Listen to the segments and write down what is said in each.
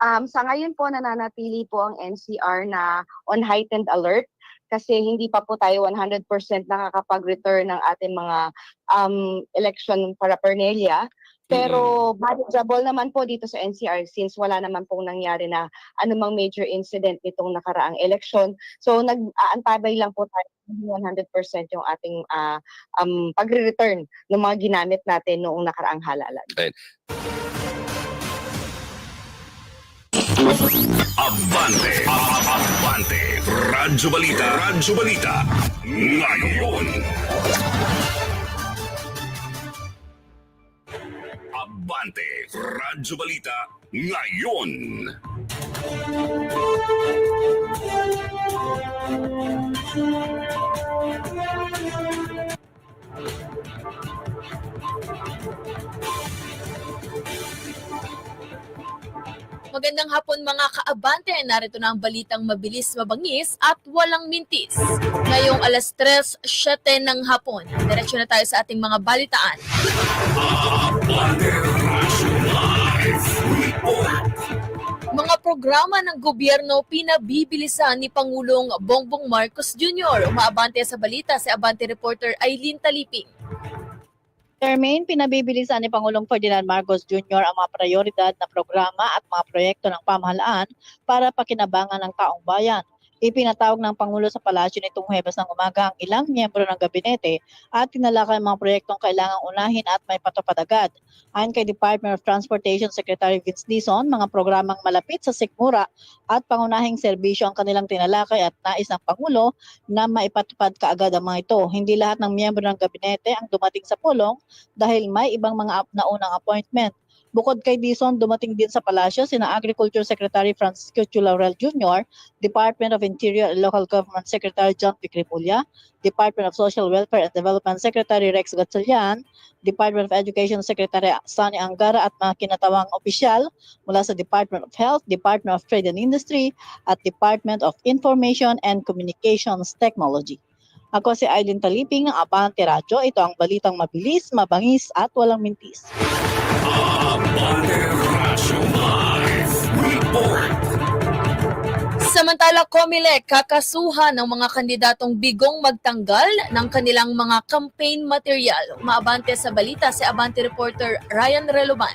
Um, sa ngayon po nananatili po ang NCR na on heightened alert kasi hindi pa po tayo 100% nakakapag-return ng ating mga um, election paraphernalia. Pero manageable naman po dito sa NCR since wala naman pong nangyari na anumang major incident nitong nakaraang election. So nag-aantabay lang po tayo ng 100% yung ating ah, um, pagre-return ng mga ginamit natin noong nakaraang halalan. Abante, Abante, Radyo Balita, Radyo Balita, ngayon. Abante, Radyo Balita, ngayon. Magandang hapon mga kaabante. Narito na ang balitang mabilis, mabangis at walang mintis. Ngayong alas 3.07 ng hapon. Diretso na tayo sa ating mga balitaan. Mga programa ng gobyerno pinabibilisan ni Pangulong Bongbong Marcos Jr. Umaabante sa balita si Abante reporter Eileen Taliping. Termain, pinabibilisan ni Pangulong Ferdinand Marcos Jr. ang mga prioridad na programa at mga proyekto ng pamahalaan para pakinabangan ng taong bayan. Ipinatawag ng Pangulo sa palasyo nitong Huwebes ng umaga ang ilang miyembro ng gabinete at tinalakay ang mga proyektong kailangang unahin at may patupad agad. Ayon kay Department of Transportation Secretary Vince Dizon, mga programang malapit sa sikmura at pangunahing serbisyo ang kanilang tinalakay at nais ng Pangulo na maipatupad kaagad ang mga ito. Hindi lahat ng miyembro ng gabinete ang dumating sa pulong dahil may ibang mga naunang appointment. Bukod kay Dizon, dumating din sa palasyo sina Agriculture Secretary Francisco Chulaurel Jr., Department of Interior and Local Government Secretary John Picrimulia, Department of Social Welfare and Development Secretary Rex Gatchalian, Department of Education Secretary Sani Angara at mga kinatawang opisyal mula sa Department of Health, Department of Trade and Industry at Department of Information and Communications Technology. Ako si Aileen Taliping ng Abante Radyo. Ito ang balitang mabilis, mabangis at walang mintis. Samantala, Comelec kakasuhan ng mga kandidatong bigong magtanggal ng kanilang mga campaign material. Umaabante sa balita si Abante reporter Ryan Reloban.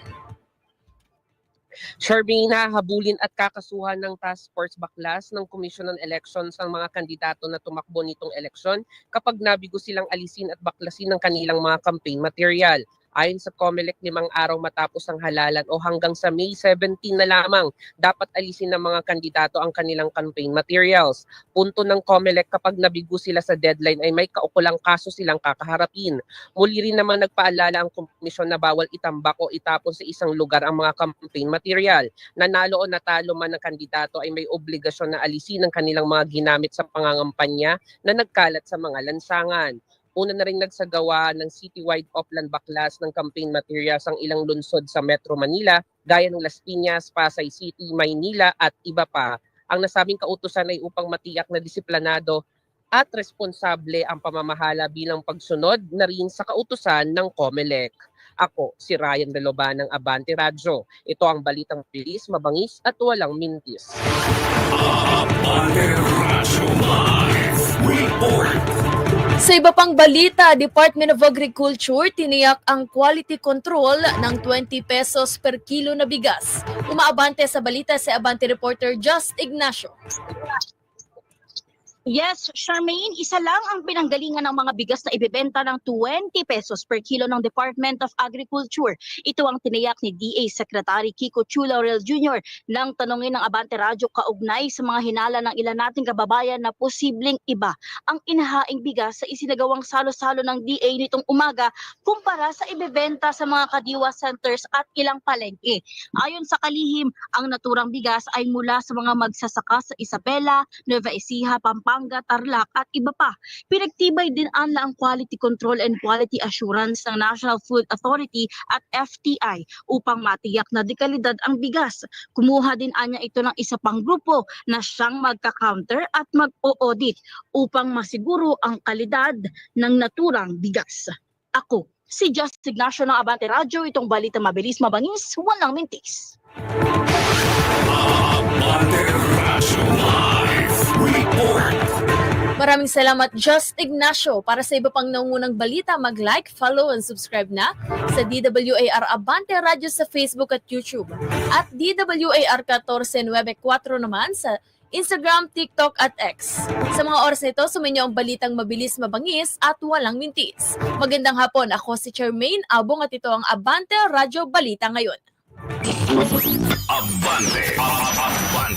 Charmaine, hahabulin at kakasuhan ng Task Force Baklas ng Commission on Elections ang mga kandidato na tumakbo nitong eleksyon kapag nabigo silang alisin at baklasin ng kanilang mga campaign material. Ayon sa COMELEC, limang araw matapos ang halalan o hanggang sa May 17 na lamang, dapat alisin ng mga kandidato ang kanilang campaign materials. Punto ng COMELEC kapag nabigo sila sa deadline ay may kaukulang kaso silang kakaharapin. Muli rin naman nagpaalala ang komisyon na bawal itambak o itapon sa isang lugar ang mga campaign material. Nanalo o natalo man ng kandidato ay may obligasyon na alisin ang kanilang mga ginamit sa pangangampanya na nagkalat sa mga lansangan. Una na rin nagsagawa ng citywide offline baklas ng campaign materials ang ilang lungsod sa Metro Manila, gaya ng Las Piñas, Pasay City, Maynila at iba pa. Ang nasabing kautusan ay upang matiyak na disiplinado at responsable ang pamamahala bilang pagsunod na rin sa kautusan ng COMELEC. Ako, si Ryan Reloban ng Abante Radyo. Ito ang balitang bilis, mabangis at walang mintis. Abante, Radyo Live Report. Sa iba pang balita, Department of Agriculture tiniyak ang quality control ng 20 pesos per kilo na bigas. Umaabante sa balita si Abante reporter Just Ignacio. Yes, Charmaine, isa lang ang pinanggalingan ng mga bigas na ibebenta ng 20 pesos per kilo ng Department of Agriculture. Ito ang tiniyak ni DA Secretary Kiko Chulaurel Jr. nang tanungin ng Abante Radyo kaugnay sa mga hinala ng ilan nating kababayan na posibleng iba ang inahaing bigas sa isinagawang salo-salo ng DA nitong umaga kumpara sa ibebenta sa mga kadiwa centers at ilang palengke. Ayon sa kalihim, ang naturang bigas ay mula sa mga magsasaka sa Isabela, Nueva Ecija, Pampanga, Tarlac at iba pa. Pinagtibay din anla ang quality control and quality assurance ng National Food Authority at FTI upang matiyak na dekalidad ang bigas. Kumuha din anya ito ng isa pang grupo na siyang magka-counter at mag-o-audit upang masiguro ang kalidad ng naturang bigas. Ako, si Just Ignacio ng Abante Radio, itong balita mabilis, mabangis, walang mintis. Maraming salamat Just Ignacio. Para sa iba pang nangungunang balita, mag-like, follow, and subscribe na sa DWAR Abante Radio sa Facebook at YouTube. At DWAR 1494 naman sa Instagram, TikTok at X. Sa mga oras na ito, suminyo ang balitang mabilis, mabangis at walang mintis. Magandang hapon, ako si Charmaine Abong at ito ang Abante Radio Balita ngayon. Abante. Abante.